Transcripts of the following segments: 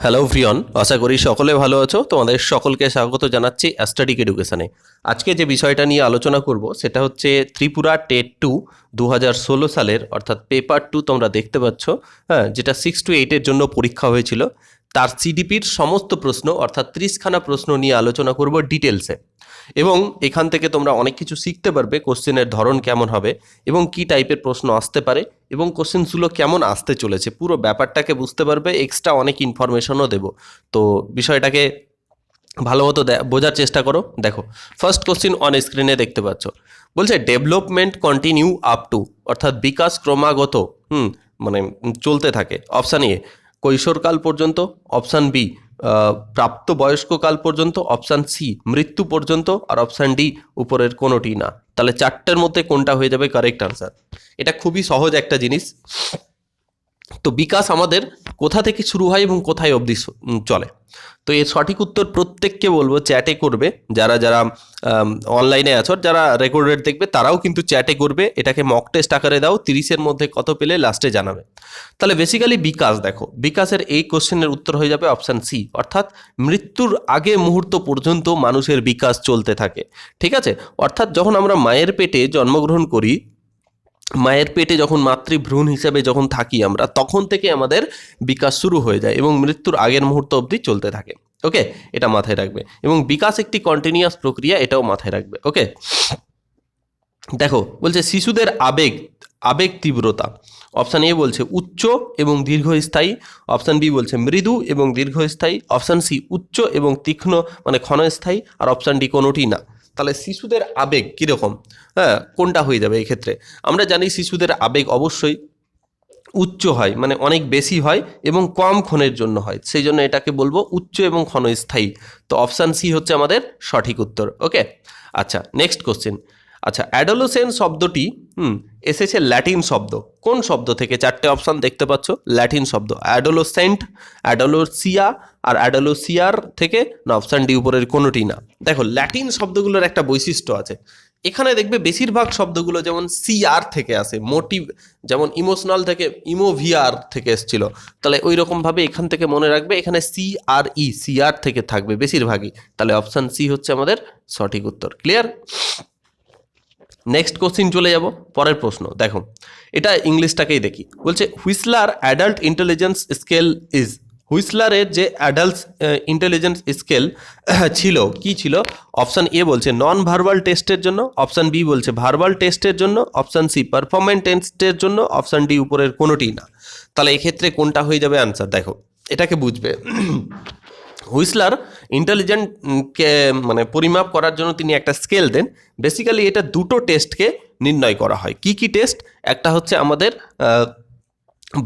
Hello ভ্রিয়ন আশা করি সকলে ভালো আছো। তোমাদের সকলকে স্বাগত জানাচ্ছি অ্যাস্টাডিক এডুকেশানে আজকে যে বিষয়টা নিয়ে আলোচনা করব, সেটা হচ্ছে ত্রিপুরা টেট টু দু সালের, অর্থাৎ পেপার টু তোমরা দেখতে পাচ্ছ হ্যাঁ যেটা সিক্স টু এইটের জন্য পরীক্ষা হয়েছিল। তার সিডিপির সমস্ত প্রশ্ন, অর্থাৎ ত্রিশখানা প্রশ্ন নিয়ে আলোচনা করব ডিটেলসে। এবং এখান থেকে তোমরা অনেক কিছু শিখতে পারবে, কোশ্চেনের ধরন কেমন হবে এবং কি টাইপের প্রশ্ন আসতে পারে এবং কোশ্চেনসগুলো কেমন আসতে চলেছে। পুরো ব্যাপারটাকে বুঝতে পারবে, এক্সট্রা অনেক ইনফরমেশনও দেবো। তো বিষয়টাকে ভালো মতো বোঝার চেষ্টা করো। দেখো, ফার্স্ট কোশ্চিন অন স্ক্রিনে দেখতে পাচ্ছ। বলছে ডেভেলপমেন্ট কন্টিনিউ আপ টু অর্থাৎ বিকাশ ক্রমাগত, হুম মানে চলতে থাকে। অপশান এ কৈশোরকাল পর্যন্ত অপশান বি প্রাপ্ত বয়স্ককাল পর্যন্ত অপশান সি মৃত্যু পর্যন্ত, আর অপশান ডি উপরের কোনোটি না। তাহলে চারটের মধ্যে কোনটা হয়ে যাবে? কারেক্ট আনসার এটা খুবই সহজ একটা জিনিস। তো বিকাশ আমাদের কোথা থেকে শুরু হয় এবং কোথায় অবধি চলে। তো এর সঠিক উত্তর প্রত্যেককে বলব চ্যাটে করবে। যারা যারা অনলাইনে আছো, যারা রেকর্ডেড দেখবে, তারাও কিন্তু চ্যাটে করবে। এটাকে মক টেস্ট আকারে দাও, তিরিশের মধ্যে কত পেলে লাস্টে জানাবে। তাহলে বেসিক্যালি বিকাশ দেখো, বিকাশের এই কোশ্চেনের উত্তর হয়ে যাবে অপশান সি অর্থাৎ মৃত্যুর আগে মুহূর্ত পর্যন্ত মানুষের বিকাশ চলতে থাকে। ঠিক আছে? অর্থাৎ যখন আমরা মায়ের পেটে জন্মগ্রহণ করি মায়ের পেটে যখন মাতৃভ্রূণ হিসেবে যখন থাকি আমরা, তখন থেকে আমাদের বিকাশ শুরু হয়ে যায় এবং মৃত্যুর আগের মুহূর্ত অবধি চলতে থাকে। ওকে? এটা মাথায় রাখবে। এবং বিকাশ একটি কন্টিনিউয়াস প্রক্রিয়া, এটাও মাথায় রাখবে। ওকে? দেখো, বলছে শিশুদের আবেগ আবেগ তীব্রতা। অপশান এ বলছে উচ্চ এবং দীর্ঘস্থায়ী। অপশান বি বলছে মৃদু এবং দীর্ঘস্থায়ী। অপশান সি উচ্চ এবং তীক্ষ্ণ মানে ক্ষণস্থায়ী। আর অপশান ডি কোনোটি না। তাহলে শিশুদের আবেগ কীরকম? হ্যাঁ কোনটা হয়ে যাবে এই ক্ষেত্রে? আমরা জানি শিশুদের আবেগ অবশ্যই উচ্চ হয় মানে অনেক বেশি হয় এবং কম ক্ষণের জন্য হয়। সেই জন্য এটাকে বলব উচ্চ এবং ক্ষণস্থায়ী। তো অপশান সি হচ্ছে আমাদের সঠিক উত্তর, ওকে? আচ্ছা নেক্সট কোশ্চেন আচ্ছা অ্যাডোলোসেন শব্দটি, হুম, এসেছে ল্যাটিন শব্দ। কোন শব্দ থেকে? চারটে অপশান দেখতে পাচ্ছ। ল্যাটিন শব্দ, অ্যাডোলোসেন্ট, অ্যাডোলোসিয়া আর অ্যাডোলোসিয়ার থেকে, না, অপশান ডি উপরের কোনোটি না। দেখো, ল্যাটিন শব্দগুলোর একটা বৈশিষ্ট্য আছে। এখানে দেখবে বেশিরভাগ শব্দগুলো যেমন সিআর থেকে আসে, মোটিভ, যেমন ইমোশনাল থেকে ইমোভিআর থেকে এসেছিল। তাহলে ওই রকমভাবে এখান থেকে মনে রাখবে, এখানে সি আর ই সিআর থেকে থাকবে বেশিরভাগই। তাহলে অপশান সি হচ্ছে আমাদের সঠিক উত্তর। ক্লিয়ার? নেক্সট কোশ্চিন চলে যাব, পরের প্রশ্ন, দেখো, এটা ইংলিশটাকেই দেখি। বলছে Wechsler adult intelligence scale is হুইসলারের যে অ্যাডাল্ট ইন্টেলিজেন্স স্কেল ছিল, কি ছিল? অপশান এ বলছে নন ভার্বাল টেস্টের জন্য। অপশান বি বলছে ভার্বাল টেস্টের জন্য। অপশান সি পারফরমেন্স টেস্টের জন্য। অপশান ডি উপরের কোনোটি না। তাহলে এক্ষেত্রে কোনটা হয়ে যাবে আনসার দেখো, এটাকে বুঝবে। হুইসলার ইন্টেলিজেন্ট কে মানে পরিমাপ করার জন্য তিনি একটা স্কেল দেন। বেসিক্যালি এটা দুটো টেস্টকে নির্ণয় করা হয়। কি কি টেস্ট একটা হচ্ছে আমাদের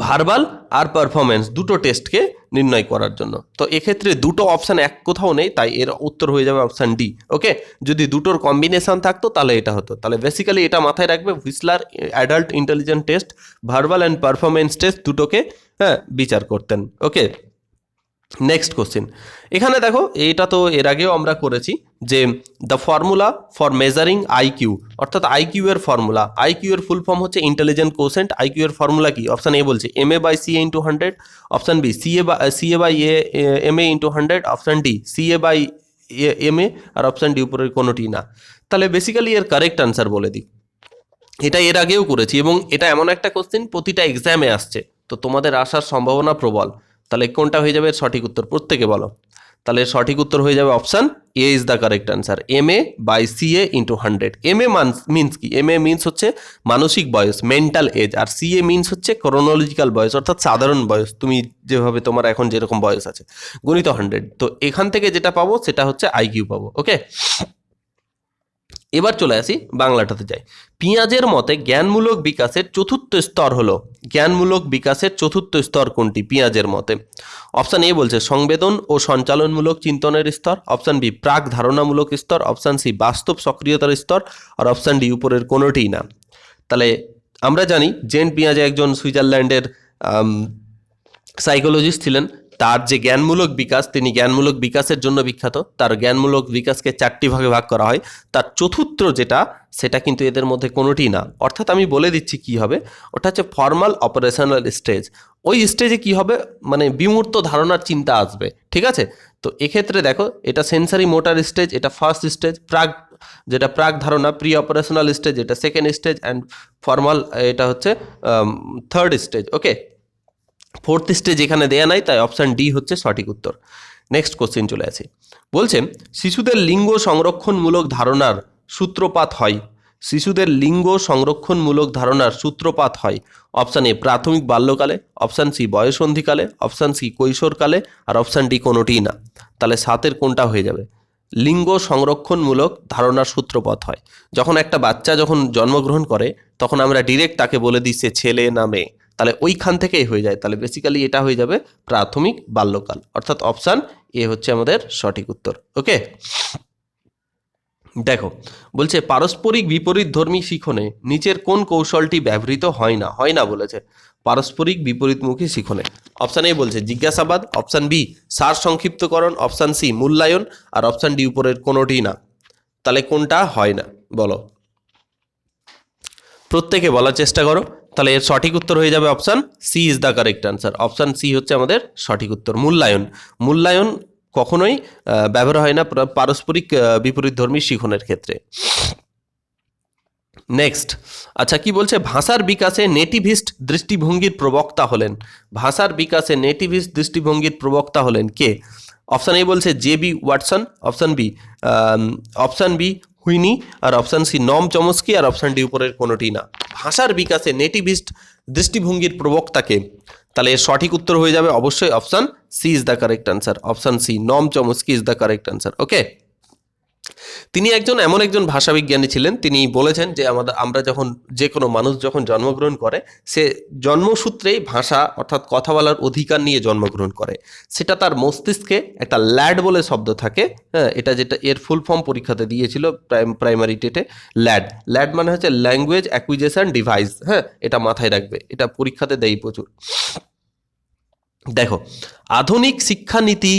ভার্বাল আর পারফরমেন্স দুটো টেস্টকে নির্ণয় করার জন্য। তো এক্ষেত্রে দুটো অপশান এক কোথাও নেই, তাই এর উত্তর হয়ে যাবে অপশান ডি ওকে যদি দুটোর কম্বিনেশন থাকতো, তাহলে এটা হতো। তাহলে বেসিক্যালি এটা মাথায় রাখবে, Wechsler adult intelligent test verbal and performance test দুটোকে হ্যাঁ বিচার করতেন। ওকে নেক্সট কোশ্চেন এখানে দেখো, এটা তো এর আগেও আমরা করেছি যে the formula for measuring IQ অর্থাৎ আইকিউ এর ফর্মুলা আইকিউ এর ফুল ফর্ম হচ্ছে ইন্টেলিজেন্ট কোসেন্ট আইকিউ এর ফর্মুলা কি? অপশান এ বলছে M A by C A into hundred option B C A by C A by A M A into hundred option D C A by M A R option D উপরের কোনোটি না। তাহলে basically এর correct answer বলে দিই। এটা এর আগেও করেছি এবং এটা এমন একটা কোশ্চেন প্রতিটা এক্সামে আসছে। তো তোমাদের আসার সম্ভাবনা প্রবল। তাহলে কোনটা হয়ে যাবে? সঠিক উত্তর প্রত্যেকে বলো। তাহলে সঠিক উত্তর হয়ে যাবে option A is the correct answer M A by C A into hundred M A means কি? এম এ মিনস হচ্ছে মানসিক বয়স মেন্টাল এজ আর সি এ মিনস হচ্ছে ক্রোনোলজিক্যাল বয়স, অর্থাৎ সাধারণ বয়স। তুমি যেভাবে তোমার এখন যেরকম বয়স আছে। গণিত হান্ড্রেড তো এখান থেকে যেটা পাবো, সেটা হচ্ছে আইকিউ পাবো ওকে এবার চলে আসি বাংলাটাতে যাই। পিঁয়াজের মতে জ্ঞানমূলক বিকাশের চতুর্থ স্তর হলো, জ্ঞানমূলক বিকাশের চতুর্থ স্তর কোনটি? পিঁয়াজের মতে। অপশান এ বলছে সংবেদন ও সঞ্চালনমূলক চিন্তনের স্তর। অপশান বি প্রাক ধারণামূলক স্তর। অপশান সি বাস্তব সক্রিয়তার স্তর। আর অপশান ডি উপরের কোনোটিই না। তাহলে আমরা জানি, জেন পিঁয়াজে একজন সুইজারল্যান্ডের সাইকোলজিস্ট ছিলেন। তার যে জ্ঞানমূলক বিকাশ, তিনি জ্ঞানমূলক বিকাশের জন্য বিখ্যাত। তার জ্ঞানমূলক বিকাশকে চারটি ভাগে ভাগ করা হয়। তার চতুর্থ যেটা, সেটা কিন্তু এদের মধ্যে কোনোটি না। অর্থাৎ আমি বলে দিচ্ছি কি হবে। ওটা হচ্ছে ফর্মাল অপারেশনাল স্টেজ ওই স্টেজে কি হবে? মানে বিমূর্ত ধারণার চিন্তা আসবে। ঠিক আছে? তো এক্ষেত্রে দেখো, এটা সেন্সারি মোটার স্টেজ এটা ফার্স্ট স্টেজ প্রাক যেটা প্রাক ধারণা প্রি অপারেশনাল স্টেজ এটা সেকেন্ড স্টেজ অ্যান্ড ফর্মাল এটা হচ্ছে third stage okay fourth stage এখানে দেয়া নাই, তাই অপশান ডি হচ্ছে সঠিক উত্তর। নেক্সট কোশ্চেন চলে আসি। বলছে, শিশুদের লিঙ্গ সংরক্ষণমূলক ধারণার সূত্রপাত হয়। শিশুদের লিঙ্গ সংরক্ষণমূলক ধারণার সূত্রপাত হয়। অপশান এ প্রাথমিক বাল্যকালে। অপশান সি বয়সন্ধিকালে। অপশান সি কৈশোরকালে। আর অপশান ডি কোনোটিই না। তাহলে সাতের কোনটা হয়ে যাবে? লিঙ্গ সংরক্ষণমূলক ধারণার সূত্রপাত হয়। যখন একটা বাচ্চা যখন জন্মগ্রহণ করে, তখন আমরা ডিরেক্ট তাকে বলে দিই সে ছেলে না মেয়ে। তাহলে ওইখান থেকেই হয়ে যায়। তাহলে বেসিক্যালি এটা হয়ে যাবে প্রাথমিক বাল্যকাল। অর্থাৎ অপশান এ হচ্ছে আমাদের সঠিক উত্তর। ওকে দেখো, বলছে পারস্পরিক বিপরীত ধর্মী শিখনে নিচের কোন কৌশলটি ব্যবহৃত হয় না? হয় না বলেছে। পারস্পরিক বিপরীতমুখী শিখনে। অপশান এ বলছে জিজ্ঞাসাবাদ। অপশান বি সার সংক্ষিপ্তকরণ। অপশান সি মূল্যায়ন। আর অপশান ডি উপরের কোনোটি না। তাহলে কোনটা হয় না? বলো। প্রত্যেকে বলার চেষ্টা করো। তাহলে এর সঠিক উত্তর হয়ে যাবে option C is the correct answer option C হচ্ছে আমাদের সঠিক উত্তর, মূল্যায়ন। মূল্যায়ন কখনোই ব্যবহার হয় না পারস্পরিক বিপরীত ধর্মী শিখনের ক্ষেত্রে। নেক্সট আচ্ছা কি বলছে? ভাষার বিকাশে নেটিভিস্ট দৃষ্টিভঙ্গির প্রবক্তা হলেন। ভাষার বিকাশে নেটিভিস্ট দৃষ্টিভঙ্গির প্রবক্তা হলেন কে? অপশান এ বলছে J B Watson option B option B হুইনি আর অপশান সি নম চমস্কি আর অপশান ডি উপরের কোনোটি না। ভাষার বিকাশে নেটিভিস্ট দৃষ্টিভঙ্গির প্রবক্তাকে। তাহলে এর সঠিক উত্তর হয়ে যাবে অবশ্যই option C is the correct answer option C Noam Chomsky is the correct answer okay তিনি একজন, এমন একজন ভাষাবিজ্ঞানী ছিলেন, তিনি বলেছেন যে আমাদের, আমরা যখন যে কোনো মানুষ যখন জন্মগ্রহণ করে, সে জন্মসূত্রেই ভাষা অর্থাৎ কথা বলার অধিকার নিয়ে জন্মগ্রহণ করে। সেটা তার মস্তিষ্কে একটা ল্যাড বলে শব্দ থাকে হ্যাঁ এটা যেটা এর ফুল ফর্ম পরীক্ষাতে দিয়েছিল প্রাইমারি টেটে ল্যাড। ল্যাড মানে হচ্ছে ল্যাঙ্গুয়েজ অ্যাকুইজেশন ডিভাইস হ্যাঁ এটা মাথায় রাখবে, এটা পরীক্ষাতে দেয় প্রচুর। দেখো, আধুনিক শিক্ষানীতি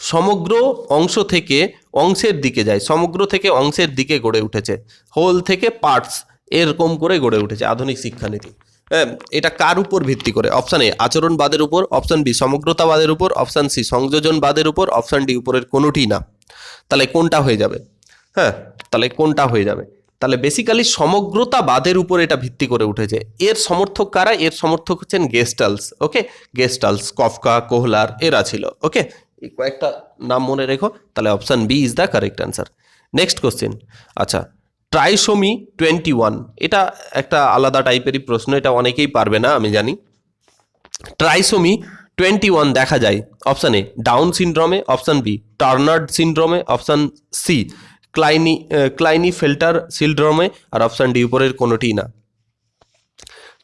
সমগ্র অংশ থেকে অংশের দিকে যায়, সমগ্র থেকে অংশের দিকে গড়ে উঠেছে হোল থেকে পার্টস এরকম করে গড়ে উঠেছে, আধুনিক শিক্ষানীতি। হ্যাঁ এটা কার উপর ভিত্তি করে? অপশান এ আচরণবাদের উপর অপশান বি সমগ্রতাবাদের উপর অপশান সি সংযোজনবাদের উপর অপশান ডি উপরের কোনোটি না। তাহলে কোনটা হয়ে যাবে? হ্যাঁ তাহলে কোনটা হয়ে যাবে? তাহলে বেসিক্যালি সমগ্রতাবাদের উপর এটা ভিত্তি করে উঠেছে। এর সমর্থক কারা? এর সমর্থক হচ্ছেন গেস্টালস ওকে গেস্টালস, কফকা, কোহলার, এরা ছিল ওকে এই কয়েকটা নাম মনে রেখো, তাহলে option B is the correct answer next question আচ্ছা ট্রাইসোমি টোয়েন্টি ওয়ান এটা একটা আলাদা টাইপেরই প্রশ্ন, এটা অনেকেই পারবে না, আমি জানি। ট্রাইসোমি টোয়েন্টি ওয়ান দেখা যায় অপশান এ ডাউন সিনড্রোমে অপশান বি টার্নার্ড সিনড্রোমে অপশান সি ক্লাইনি ক্লাইনি ফিল্টার সিনড্রোমে আর অপশান ডি উপরের কোনোটি না।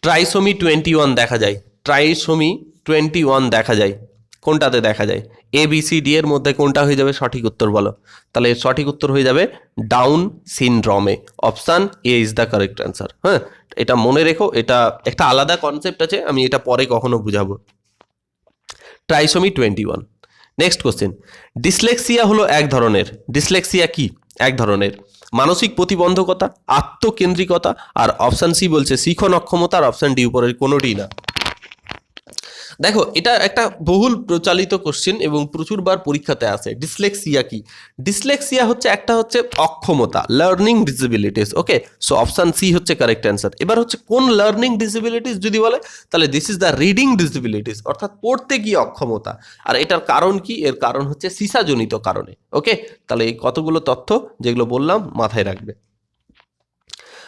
ট্রাইসোমি টোয়েন্টি ওয়ান দেখা যায় ট্রাইসোমি টোয়েন্টি ওয়ান দেখা যায়। কোনটাতে দেখা যায়? এ বি সি ডি এর মধ্যে কোনটা হয়ে যাবে? সঠিক উত্তর বলো। তাহলে সঠিক উত্তর হয়ে যাবে down সিনড্রমে option A is the correct answer হ্যাঁ? এটা মনে রেখো, এটা একটা আলাদা কনসেপ্ট আছে, আমি এটা পরে কখনো বুঝাবো। Trisomy twenty one next question dyslexia হলো এক ধরনের। ডিসলেক্সিয়া কি? এক ধরনের। মানসিক প্রতিবন্ধকতা, আত্মকেন্দ্রিকতা, আর অপশান সি বলছে শিখন অক্ষমতা আর অপশান ডি উপরের কোনোটি না। দেখো, এটা একটা বহুল প্রচালিত কোশ্চেন এবং প্রচুরবার পরীক্ষাতে আসে ডিসলেক্সিয়া কি? ডিসলেক্সিয়া হচ্ছে একটা হচ্ছে অক্ষমতা learning disabilities okay so option C হচ্ছে কারেক্ট অ্যান্সার এবার হচ্ছে কোন লার্নিং ডিসেবিলিটিস যদি বলে, তাহলে this is the reading disabilities অর্থাৎ পড়তে গিয়ে অক্ষমতা। আর এটার কারণ কি? এর কারণ হচ্ছে সিসাজনিত কারণে ওকে তাহলে এই কতগুলো তথ্য যেগুলো বললাম মাথায় রাখবে।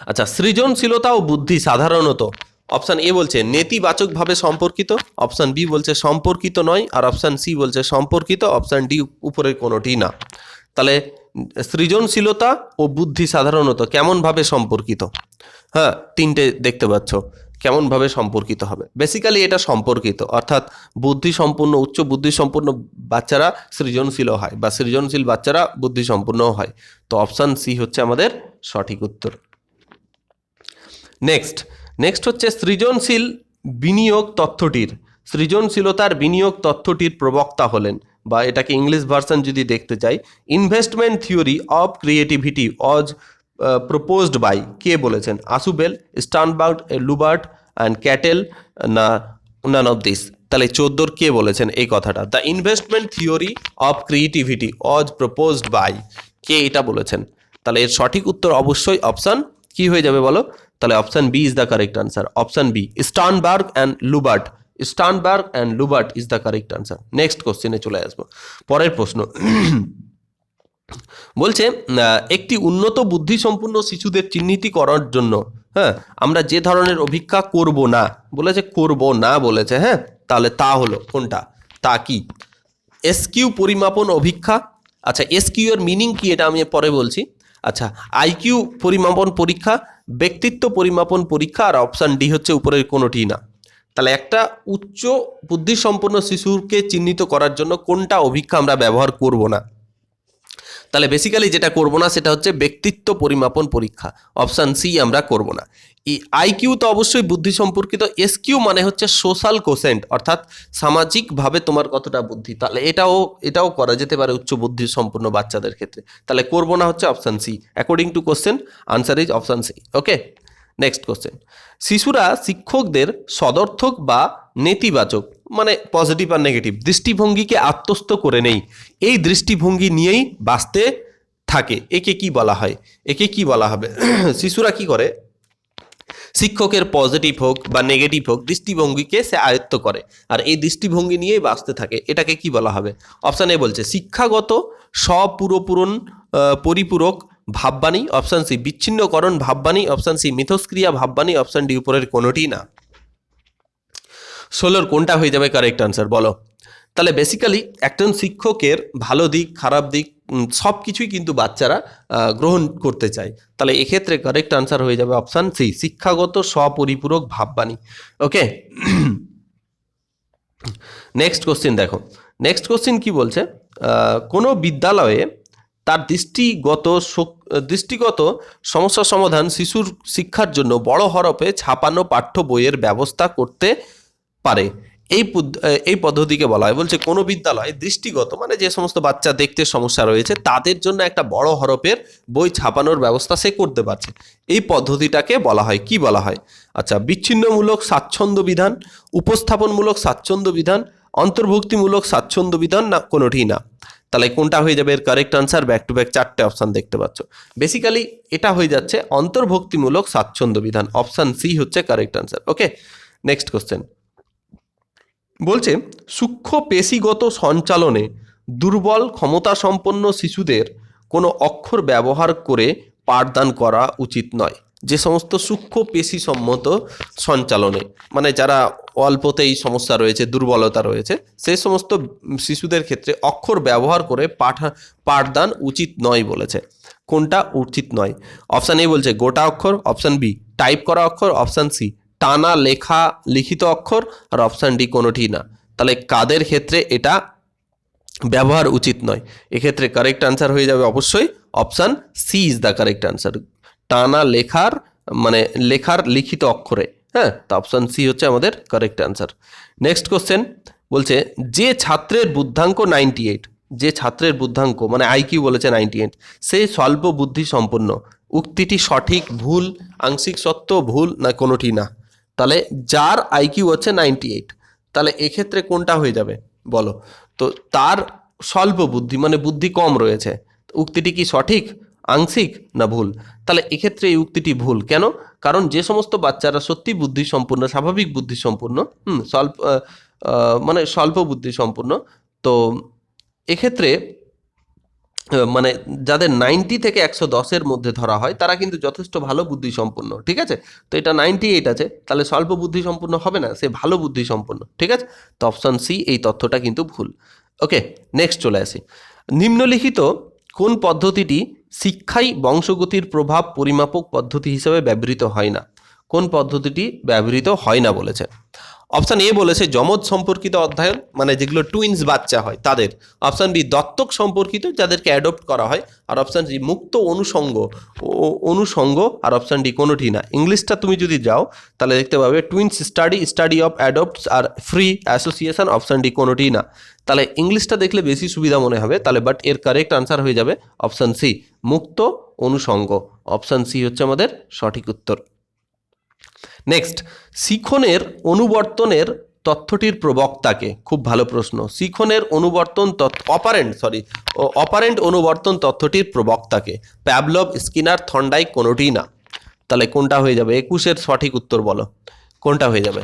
আচ্ছা সৃজনশীলতা ও বুদ্ধি সাধারণত অপশান এ বলছে, নেতিবাচকভাবে সম্পর্কিত। অপশান বি বলছে, সম্পর্কিত নয়। আর অপশান সি বলছে, সম্পর্কিত। অপশান ডি উপরের কোনোটি না। তাহলে, সৃজনশীলতা ও বুদ্ধি সাধারণত কেমনভাবে সম্পর্কিত? হ্যাঁ তিনটে দেখতে পাচ্ছ। কেমনভাবে সম্পর্কিত হবে? বেসিক্যালি এটা সম্পর্কিত। অর্থাৎ বুদ্ধি সম্পূর্ণ উচ্চ বুদ্ধি সম্পন্ন বাচ্চারা সৃজনশীল হয় বা সৃজনশীল বাচ্চারা বুদ্ধি সম্পূর্ণও হয়। তো অপশান সি হচ্ছে আমাদের সঠিক উত্তর। নেক্সট নেক্সট হচ্ছে সৃজনশীল বিনিয়োগ তথ্যটির। সৃজনশীলতার বিনিয়োগ তথ্যটির প্রবক্তা হলেন বা এটাকে ইংলিশ ভার্সন যদি দেখতে চাই investment theory of creativity as proposed by কে বলেছেন? আসুবেল স্টানবার্গ লুবার্ট অ্যান্ড ক্যাটেল না নান অফ দিস তাহলে চোদ্দোর কে বলেছেন এই কথাটা? The investment theory of creativity as proposed by কে এটা বলেছেন? তাহলে এর সঠিক উত্তর অবশ্যই অপশান কি হয়ে যাবে বলো? তাহলে option B is the correct answer option B Sternberg and Lubart Sternberg and Lubart is the correct answer next কোশ্চেনে চলে আসব। পরের প্রশ্ন। বলছে একটি উন্নত বুদ্ধিসম্পন্ন শিশুদের চিহ্নিতকরণের জন্য হ্যাঁ আমরা যে ধরনের অভিক্ষা করব না, বলেছে করব না বলেছে হ্যাঁ তাহলে তা হলো কোনটা? তা কি? এসকিউ পরিমাপন অভিক্ষা আচ্ছা এসকিউ এর মিনিং কি এটা আমি পরে বলছি। আচ্ছা আইকিউ পরিমাপন পরীক্ষা। ব্যক্তিত্ব পরিমাপন পরীক্ষা আর অপশান ডি হচ্ছে উপরের কোনোটি না। তাহলে একটা উচ্চ বুদ্ধিসম্পন্ন শিশুকে চিহ্নিত করার জন্য কোনটা অভিক্ষা আমরা ব্যবহার করব না? তাহলে বেসিক্যালি যেটা করব না সেটা হচ্ছে ব্যক্তিত্ব পরিমাপন পরীক্ষা। অপশান সি আমরা করব না। আইকিউ তো অবশ্যই বুদ্ধি সম্পর্কিত এসকিউ মানে হচ্ছে সোশ্যাল কোসেন্ট অর্থাৎ সামাজিকভাবে তোমার কতটা বুদ্ধি। তাহলে এটাও এটাও করা যেতে পারে উচ্চ বুদ্ধি সম্পন্ন বাচ্চাদের ক্ষেত্রে। তাহলে করব না হচ্ছে option C according to question answer is option C okay next question শিশুরা শিক্ষকদের সদর্থক বা নেতিবাচক মানে পজিটিভ আর নেগেটিভ দৃষ্টিভঙ্গিকে আত্মস্থ করে নেই। এই দৃষ্টিভঙ্গি নিয়েই বাঁচতে থাকে। একে কি বলা হয়? একে কি বলা হবে? শিশুরা কি করে? শিক্ষকের পজিটিভ হোক বা নেগেটিভ হোক, দৃষ্টিভঙ্গিকে সে আয়ত্ত করে। আর এই দৃষ্টিভঙ্গি নিয়েই বাঁচতে থাকে। এটাকে কি বলা হবে? অপশান এ বলছে, শিক্ষাগত স্বপুরপূরণ পরিপূরক ভাববাণী অপশান সি বিচ্ছিন্নকরণ ভাববাণী অপশান সি মিথস্ক্রিয়া ভাববাণী অপশান ডি উপরের কোনোটি না। ষোলোর কোনটা হয়ে যাবে? কারেক্ট আনসার বলো। তাহলে বেসিক্যালি একজন শিক্ষকের ভালো দিক, খারাপ দিক সব কিছুই কিন্তু বাচ্চারা গ্রহণ করতে চায়। তাহলে এক্ষেত্রে কারেক্ট আনসার হয়ে যাবে অপশান সি শিক্ষাগত স্বপরিপূরক ভাববাণী। ওকে নেক্সট কোশ্চিন দেখো। নেক্সট কোশ্চিন কি বলছে? কোনো বিদ্যালয়ে তার দৃষ্টিগত দৃষ্টিগত সমস্যা সমাধান শিশুর শিক্ষার জন্য বড় হরফে ছাপানো পাঠ্য বইয়ের ব্যবস্থা করতে পারে। এই এই পদ্ধতিকে বলা হয়। বলছে, কোনো বিদ্যালয় দৃষ্টিগত মানে যে সমস্ত বাচ্চা দেখতে সমস্যা রয়েছে, তাদের জন্য একটা বড় হরফের বই ছাপানোর ব্যবস্থা সে করতে পারছে। এই পদ্ধতিটাকে বলা হয়, কি বলা হয়? আচ্ছা বিচ্ছিন্নমূলক স্বাচ্ছন্দ্য বিধান, উপস্থাপনমূলক স্বাচ্ছন্দ্য বিধান, অন্তর্ভুক্তিমূলক স্বাচ্ছন্দ্য বিধান না কোনোটি না। তাহলে কোনটা হয়ে যাবে এর correct answer back to back চারটে অপশান দেখতে পাচ্ছ। বেসিক্যালি এটা হয়ে যাচ্ছে অন্তর্ভুক্তিমূলক স্বাচ্ছন্দ্য বিধান অপশান সি হচ্ছে correct answer okay next question বলছে, সূক্ষ্ম পেশিগত সঞ্চালনে দুর্বল ক্ষমতাসম্পন্ন শিশুদের কোনো অক্ষর ব্যবহার করে পাঠদান করা উচিত নয়। যে সমস্ত সূক্ষ্ম পেশি সম্মত সঞ্চালনে মানে যারা অল্পতেই সমস্যা রয়েছে, দুর্বলতা রয়েছে সেই সমস্ত শিশুদের ক্ষেত্রে অক্ষর ব্যবহার করে পাঠা, পাঠদান উচিত নয় বলেছে। কোনটা উচিত নয়? অপশান এ বলছে, গোটা অক্ষর, অপশান বি, টাইপ করা অক্ষর, অপশান সি টানা লেখা লিখিত অক্ষর আর অপশান ডি কোনোটি না। তাহলে কাদের ক্ষেত্রে এটা ব্যবহার উচিত নয়? এক্ষেত্রে কারেক্ট আনসার হয়ে যাবে অবশ্যই option C is the correct answer টানা লেখার মানে লেখার লিখিত অক্ষরে হ্যাঁ? তো অপশান সি হচ্ছে আমাদের কারেক্ট আনসার নেক্সট কোশ্চেন বলছে, যে ছাত্রের বুদ্ধাঙ্ক নাইনটি এইট যে ছাত্রের বুদ্ধাঙ্ক মানে আইকিউ বলেছে নাইনটি এইট সে স্বল্প বুদ্ধি সম্পন্ন উক্তিটি সঠিক, ভুল, আংশিক সত্য, ভুল না কোনোটি না? তাহলে যার আইকিউ হচ্ছে নাইনটি এইট তাহলে এক্ষেত্রে কোনটা হয়ে যাবে? বলো। তো তার স্বল্প বুদ্ধি মানে বুদ্ধি কম রয়েছে, উক্তিটি কি সঠিক, আংশিক না ভুল? তাহলে এক্ষেত্রে এই উক্তিটি ভুল। কেন? কারণ যে সমস্ত বাচ্চারা সত্যি বুদ্ধি সম্পূর্ণ স্বাভাবিক বুদ্ধি সম্পূর্ণ হুম, স্বল্প মানে স্বল্প বুদ্ধি সম্পূর্ণ তো এক্ষেত্রে মানে যাদের নাইনটি থেকে একশো দশের মধ্যে ধরা হয়, তারা কিন্তু যথেষ্ট ভালো বুদ্ধি সম্পন্ন ঠিক আছে? তো এটা নাইনটি এইট আছে, তাহলে স্বল্প বুদ্ধি সম্পন্ন হবে না, সে ভালো বুদ্ধি সম্পন্ন ঠিক আছে? তো অপশান সি এই তথ্যটা কিন্তু ভুল। ওকে নেক্সট চলে আসি। নিম্নলিখিত কোন পদ্ধতিটি শিক্ষাই বংশগতির প্রভাব পরিমাপক পদ্ধতি হিসেবে ব্যবহৃত হয় না? কোন পদ্ধতিটি ব্যবহৃত হয় না বলেছে? অপশান এ বলেছে যমজ সম্পর্কিত অধ্যয়ন মানে যেগুলো টুইন্স বাচ্চা হয়, তাদের। অপশান বি দত্তক সম্পর্কিত, যাদেরকে অ্যাডপ্ট করা হয়। আর অপশান সি মুক্ত অনুষঙ্গ অনুষঙ্গ আর অপশান ডি কোনোটি না। ইংলিশটা তুমি যদি যাও, তাহলে দেখতে পাবে twins study study of adopts R free association option D কোনোটি না। তাহলে ইংলিশটা দেখলে বেশি সুবিধা মনে হবে, তাহলে বাট এর কারেক্ট আনসার হয়ে যাবে অপশান সি মুক্ত অনুষঙ্গ অপশান সি হচ্ছে আমাদের সঠিক উত্তর। নেক্সট শিখনের অনুবর্তনের তথ্যটির প্রবক্তাকে, খুব ভালো প্রশ্ন শিখনের অনুবর্তন তথ্য, অপারেন্ট সরি অপারেন্ট অনুবর্তন তথ্যটির প্রবক্তাকে, প্যাবলভ স্কিনার থন্ডাই কোনোটিই না। তাহলে কোনটা হয়ে যাবে? একুশের সঠিক উত্তর বলো, কোনটা হয়ে যাবে?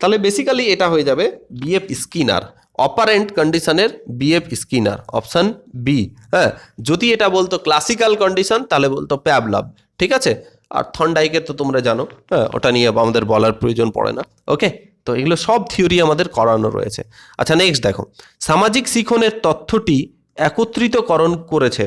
তাহলে বেসিক্যালি এটা হয়ে যাবে বিএফ স্কিনার, অপারেন্ট কন্ডিশনের B F Skinner, option B হ্যাঁ যদি এটা বলতো ক্লাসিক্যাল কন্ডিশন তাহলে বলতো প্যাবলাভ, ঠিক আছে? আর থন্ডাইকে তো তোমরা জানো হ্যাঁ ওটা নিয়ে আমাদের বলার প্রয়োজন পড়ে না, ওকে? তো এগুলো সব থিওরি আমাদের করানো রয়েছে। আচ্ছা নেক্সট দেখো। সামাজিক শিখনের তথ্যটি একত্রিতকরণ করেছে।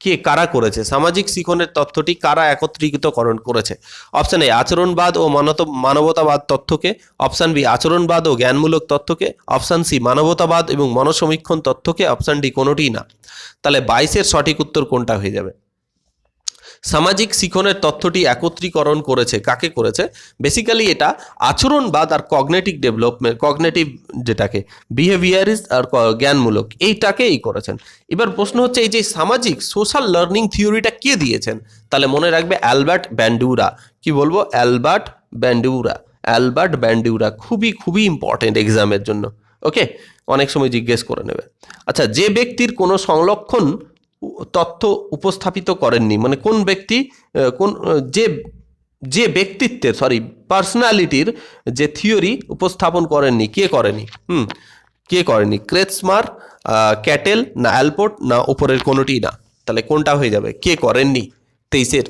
কে, কারা করেছে? সামাজিক শিখনের তথ্যটি কারা একত্রিতকরণ করেছে? অপশান এ আচরণবাদ ও মানত, মানবতাবাদ তথ্যকে। অপশান বি আচরণবাদ ও জ্ঞানমূলক তথ্যকে। অপশান সি মানবতাবাদ এবং মনসমীক্ষণ তথ্যকে। অপশান ডি কোনোটিই না। তাহলে বাইশের সঠিক উত্তর কোনটা হয়ে যাবে? সামাজিক শিখনের তথ্যটি একত্রীকরণ করেছে, কাকে করেছে? বেসিক্যালি এটা আচরণবাদ আর কগনেটিক ডেভেলপমেন্ট কগনেটিভ যেটাকে বিহেভিয়ারিস আর জ্ঞানমূলক, এইটাকেই করেছেন। এবার প্রশ্ন হচ্ছে, এই যে সামাজিক সোশ্যাল লার্নিং থিওরিটা কে দিয়েছেন? তাহলে মনে রাখবে অ্যালবার্ট ব্যান্ডুরা। কি বলব? অ্যালবার্ট ব্যান্ডুরা। অ্যালবার্ট ব্যান্ডুরা খুবই খুবই ইম্পর্টেন্ট এক্সামের জন্য। ওকে অনেক সময় জিজ্ঞেস করে নেবে। আচ্ছা যে ব্যক্তির কোনো সংরক্ষণ উ- তথ্য উপস্থাপিত করেননি। মানে কোন ব্যক্তি কোন যে যে ব্যক্তিত্বের সরি পার্সোনালিটির যে থিওরি উপস্থাপন করেননি, কে করেনি? হুম, কে করেনি? ক্রেটসমার ক্যাটেল না অ্যালপোর্ট না ওপরের কোনোটি না? তাহলে কোনটা হয়ে যাবে? কে করেননি? তেইশের।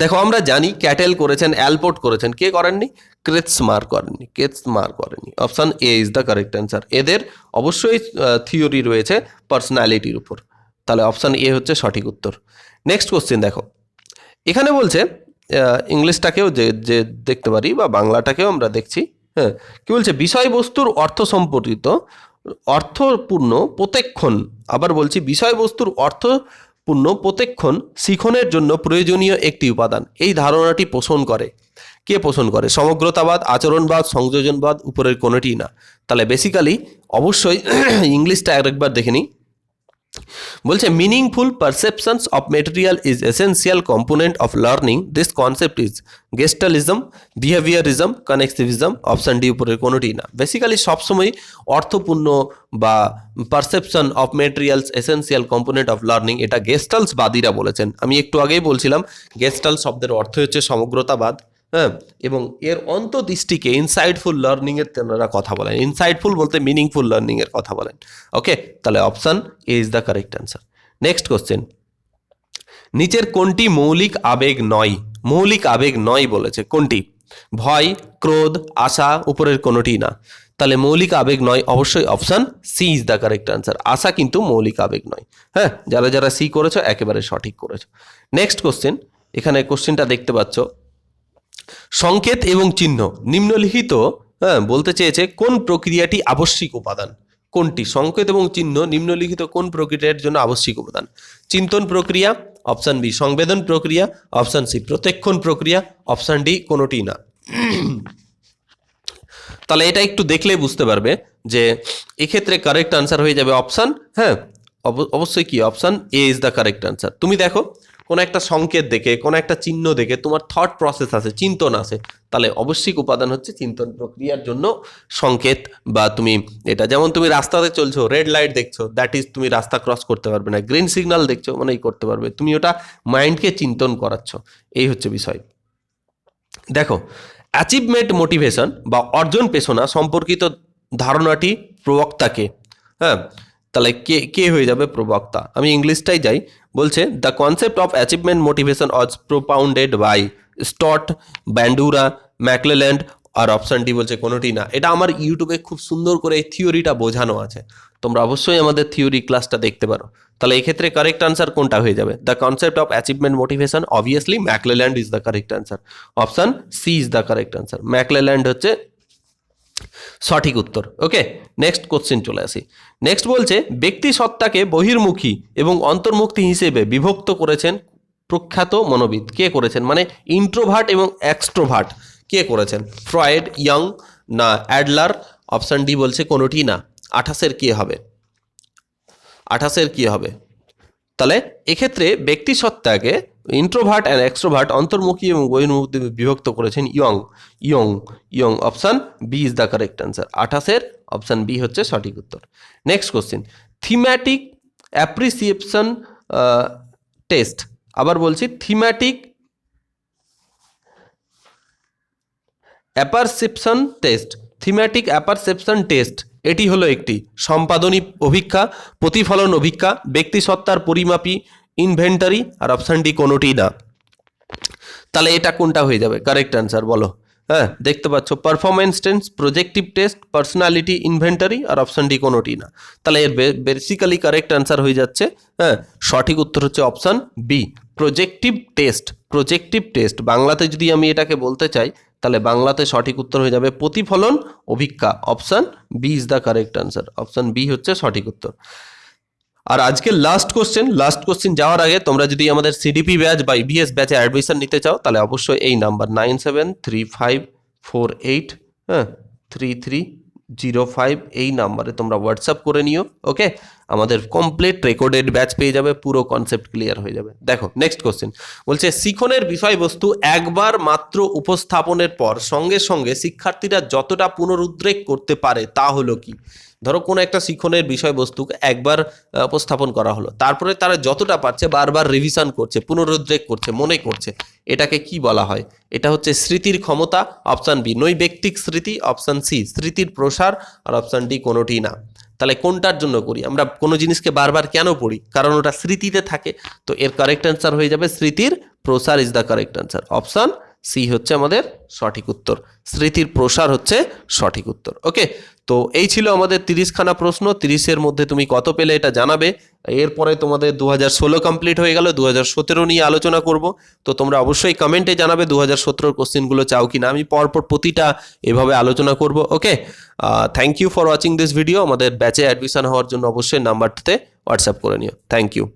দেখো, আমরা জানি ক্যাটেল করেছেন অ্যালপোর্ট করেছেন। কে করেননি? ক্রেটসমার করেননি। ক্রেটসমার করেনি option A is the correct answer এদের অবশ্যই থিওরি রয়েছে পার্সোনালিটির উপর। তাহলে অপশান এ হচ্ছে সঠিক উত্তর। নেক্সট কোশ্চেন দেখো। এখানে বলছে ইংলিশটাকেও যে যে দেখতে পারি বা বাংলাটাকেও আমরা দেখছি হ্যাঁ কি বলছে, বিষয়বস্তুর অর্থ সম্পর্কিত, অর্থপূর্ণ প্রত্যেকক্ষণ, আবার বলছি, বিষয়বস্তুর অর্থপূর্ণ প্রত্যেকক্ষণ শিখনের জন্য প্রয়োজনীয় একটি উপাদান। এই ধারণাটি পোষণ করে। কে পোষণ করে? সমগ্রতাবাদ, আচরণবাদ, সংযোজনবাদ উপরের কোনোটি না। তাহলে বেসিক্যালি অবশ্যই ইংলিশটা আরেকবার দেখে নিই। বলছে meaningful perceptions of material is essential component of learning this concept is Gestaltism behaviourism connectivism option D উপরের কোনোটি না। বেসিক্যালি সবসময় অর্থপূর্ণ বা perception of materials essential component of learning এটা গেস্টালস বাদীরা বলেছেন। আমি একটু আগেই বলছিলাম গেস্টাল শব্দের অর্থ হচ্ছে সমগ্রতাবাদ। হ্যাঁ এবং এর অন্তদৃষ্টিকে ইনসাইডফুল লার্নিংয়ের তেনারা কথা বলেন। ইনসাইডফুল বলতে মিনিংফুল লার্নিংয়ের কথা বলেন। ওকে তাহলে option A is the correct answer next question নিচের কোনটি মৌলিক আবেগ নয়? মৌলিক আবেগ নয় বলেছে। কোনটি? ভয়, ক্রোধ, আশা, উপরের কোনোটি না। তাহলে মৌলিক আবেগ নয়, অবশ্যই option C is the correct answer আশা কিন্তু মৌলিক আবেগ নয়। হ্যাঁ যারা যারা সি করেছ, একেবারে সঠিক করেছ। নেক্সট কোশ্চেন এখানে কোশ্চেনটা দেখতে পাচ্ছ। সংকেত এবং চিহ্ন। নিম্নলিখিত হ্যাঁ বলতে চেয়েছে কোন প্রক্রিয়াটি আবশ্যিক উপাদান? কোনটি? সংকেত এবং চিহ্ন, নিম্নলিখিত কোন প্রক্রিয়ার জন্য আবশ্যিক উপাদান? চিন্তন প্রক্রিয়া, অপশান বি, সংবেদন প্রক্রিয়া, অপশান সি, প্রত্যক্ষণ প্রক্রিয়া, অপশান ডি, কোনোটি না। তাহলে এটা একটু দেখলেই বুঝতে পারবে যে এক্ষেত্রে কারেক্ট আনসার হয়ে যাবে অপশান হ্যাঁ অব- অবশ্যই কি? Option A is the correct answer তুমি দেখো কোনো একটা সংকেত দেখে, কোনো একটা চিহ্ন দেখে তোমার থট প্রসেস আছে, চিন্তন আছে, তাহলে অবশ্যই উপাদান হচ্ছে চিন্তন প্রক্রিয়ার জন্য সংকেত বা তুমি এটা যেমন তুমি রাস্তাতে চলছো রেড লাইট দেখছ দ্যাট ইজ তুমি রাস্তা ক্রস করতে পারবে না গ্রিন সিগন্যাল দেখছ মানে এই করতে পারবে, তুমি ওটা মাইন্ডকে চিন্তন করাচ্ছ, এই হচ্ছে বিষয়। দেখো অ্যাচিভমেন্ট মোটিভেশন বা অর্জন পেশনা সম্পর্কিত ধারণাটি প্রবক্তাকে হ্যাঁ তাহলে কে কে হয়ে যাবে প্রবক্তা? আমি ইংলিশটাই যাই বলছে the concept of achievement motivation was propounded by Stott Bandura McClelland R option D বলছে, কোনোটি না। এটা আমার ইউটিউবে খুব সুন্দর করে এই থিওরিটা বোঝানো আছে। তোমরা অবশ্যই আমাদের থিওরি ক্লাসটা দেখতে পারো। তাহলে এক্ষেত্রে কারেক্ট আনসার কোনটা হয়ে যাবে? The concept of achievement motivation obviously McClelland is the correct answer option C is the correct answer McClelland হচ্ছে সঠিক উত্তর। ওকে নেক্সট কোশ্চেন চলে আসি। নেক্সট বলছে, ব্যক্তি সত্তাকে বহির্মুখী এবং অন্তর্মুক্তি হিসেবে বিভক্ত করেছেন প্রখ্যাত মনোবিদ। কে করেছেন? মানে ইন্ট্রোভার্ট এবং এক্সট্রোভার্ট কে করেছেন? ফ্রয়েড ইয়াং না অ্যাডলার অপশান ডি বলছে কোনোটি না। আঠাশের কি হবে? আঠাশের কি হবে? তাহলে এক্ষেত্রে ব্যক্তি সত্তাকে ইন্ট্রোভার্ট অ্যান্ড এক্সট্রোভার্ট অন্তর্মুখী এবং বহির্মুখী বিভক্ত করেছেন young. Young young option B is the correct answer আঠাশের অপশান বি হচ্ছে সঠিক উত্তর। Next question thematic appreciation test আবার বলছি থিম্যাটিক অ্যাপারসেপশন টেস্ট থিম্যাটিক অ্যাপারসেপশন টেস্ট এটি হলো একটি সম্পাদনী অভিক্ষা, প্রতিফলন অভিক্ষা ব্যক্তিসত্তার পরিমাপী ইনভেন্টারি আর অপশান ডি কোনোটি না। তাহলে এটা কোনটা হয়ে যাবে? কারেক্ট অ্যান্সার বলো। হ্যাঁ দেখতে পাচ্ছ performance tests projective test personality inventory আর অপশান ডি কোনোটি না। তাহলে এর বেসিক্যালি কারেক্ট অ্যান্সার হয়ে যাচ্ছে হ্যাঁ। সঠিক উত্তর হচ্ছে option B projective test projective test বাংলাতে যদি আমি এটাকে বলতে চাই, তাহলে বাংলাতে সঠিক উত্তর হয়ে যাবে প্রতিফলন, অভিজ্ঞা। Option B is the correct answer option B হচ্ছে সঠিক উত্তর। আর আজকে লাস্ট কোশ্চেন লাস্ট কোশ্চেন যাওয়ার আগে তোমরা যদি আমাদের সিডিপি ব্যাচ বা ইবিএস ব্যাচে অ্যাডমিশন নিতে চাও, তাহলে অবশ্যই এই number nine seven three five four eight হ্যাঁ থ্রি থ্রি জিরো ফাইভ এই নাম্বারে তোমরা হোয়াটসঅ্যাপ করে নিও ওকে আমাদের কমপ্লিট রেকর্ডেড ব্যাচ পেয়ে যাবে, পুরো কনসেপ্ট ক্লিয়ার হয়ে যাবে। দেখো নেক্সট কোশ্চেন বলছে, শিখনের বিষয়বস্তু একবার মাত্র উপস্থাপনের পর সঙ্গে সঙ্গে শিক্ষার্থীরা যতটা পুনরুদ্রেক করতে পারে তা হলো কি? ধরো কোনো একটা শিক্ষণের বিষয়বস্তুকে একবার উপস্থাপন করা হলো। তারপরে তারা যতটা পারছে বারবার রিভিশন করছে, পুনরুদ্রেক করছে, মনে করছে। এটাকে কি বলা হয়? এটা হচ্ছে স্মৃতির ক্ষমতা অপশান বি নৈবেক্তিক স্মৃতি অপশান সি স্মৃতির প্রসার আর অপশান ডি কোনোটি না। তাহলে কোনটার জন্য করি? আমরা কোনো জিনিসকে বারবার কেন পড়ি? কারণ ওটা স্মৃতিতে থাকে। তো এর কারেক্ট অ্যান্সার হয়ে যাবে, স্মৃতির প্রসার is the correct answer option C হচ্ছে আমাদের সঠিক উত্তর। স্মৃতির প্রসার হচ্ছে সঠিক উত্তর। ওকে? তো এই ছিল আমাদের তিরিশখানা প্রশ্ন। তিরিশের মধ্যে তুমি কত পেলে এটা জানাবে। এরপরে তোমাদের দু হাজার ষোলো কমপ্লিট হয়ে গেল। দু হাজার সতেরো নিয়ে আলোচনা করব। তো তোমরা অবশ্যই কমেন্টে জানাবে দু হাজার সতেরোর কোশ্চেনগুলো চাও কি না আমি পরপর প্রতিটা এভাবে আলোচনা করব। Okay? Thank you for watching this video আমাদের ব্যাচে অ্যাডমিশন হওয়ার জন্য অবশ্যই নাম্বারটাতে হোয়াটসঅ্যাপ করে নিও। Thank you